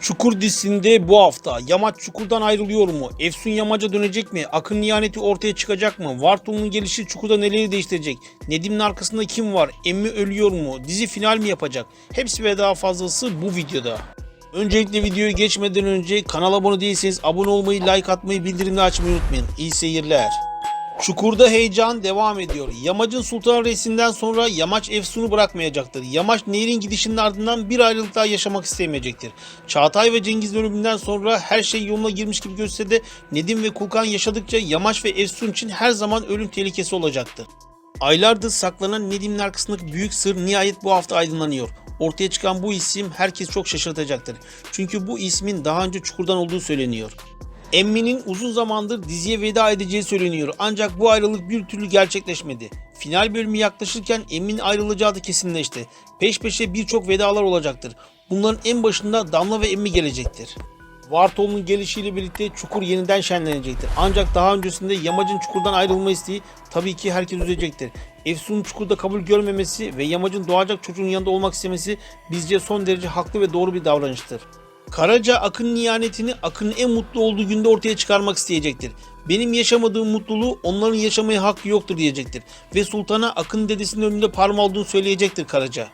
Çukur dizisinde bu hafta Yamaç Çukur'dan ayrılıyor mu? Efsun Yamaç'a dönecek mi? Akın ihaneti ortaya çıkacak mı? Vartolu'nun gelişi Çukur'da neleri değiştirecek? Nedim'in arkasında kim var? Emmi ölüyor mu? Dizi final mi yapacak? Hepsi ve daha fazlası bu videoda. Öncelikle videoyu geçmeden önce kanala abone değilseniz abone olmayı, like atmayı, bildirimleri açmayı unutmayın. İyi seyirler. Çukurda heyecan devam ediyor. Yamaç'ın Sultan Reis'inden sonra Yamaç Efsun'u bırakmayacaktır. Yamaç Nehir'in gidişinin ardından bir ayrılık daha yaşamak istemeyecektir. Çağatay ve Cengiz'in ölümünden sonra her şey yoluna girmiş gibi gözse de Nedim ve Kulkan yaşadıkça Yamaç ve Efsun için her zaman ölüm tehlikesi olacaktır. Aylardır saklanan Nedim'in arkasındaki büyük sır nihayet bu hafta aydınlanıyor. Ortaya çıkan bu isim herkes çok şaşırtacaktır. Çünkü bu ismin daha önce Çukur'dan olduğu söyleniyor. Emmi'nin uzun zamandır diziye veda edeceği söyleniyor ancak bu ayrılık bir türlü gerçekleşmedi. Final bölümü yaklaşırken Emmi'nin ayrılacağı da kesinleşti. Peş peşe birçok vedalar olacaktır. Bunların en başında Damla ve Emmi gelecektir. Vartolu'nun gelişiyle birlikte Çukur yeniden şenlenecektir. Ancak daha öncesinde Yamacın Çukur'dan ayrılma isteği tabii ki herkes üzecektir. Efsun'un Çukur'da kabul görmemesi ve Yamacın doğacak çocuğun yanında olmak istemesi bizce son derece haklı ve doğru bir davranıştır. Karaca Akın'ın ihanetini Akın'ın en mutlu olduğu günde ortaya çıkarmak isteyecektir. Benim yaşamadığım mutluluğu onların yaşamaya hakkı yoktur diyecektir. Ve sultana Akın dedesinin önünde parmağı olduğunu söyleyecektir Karaca.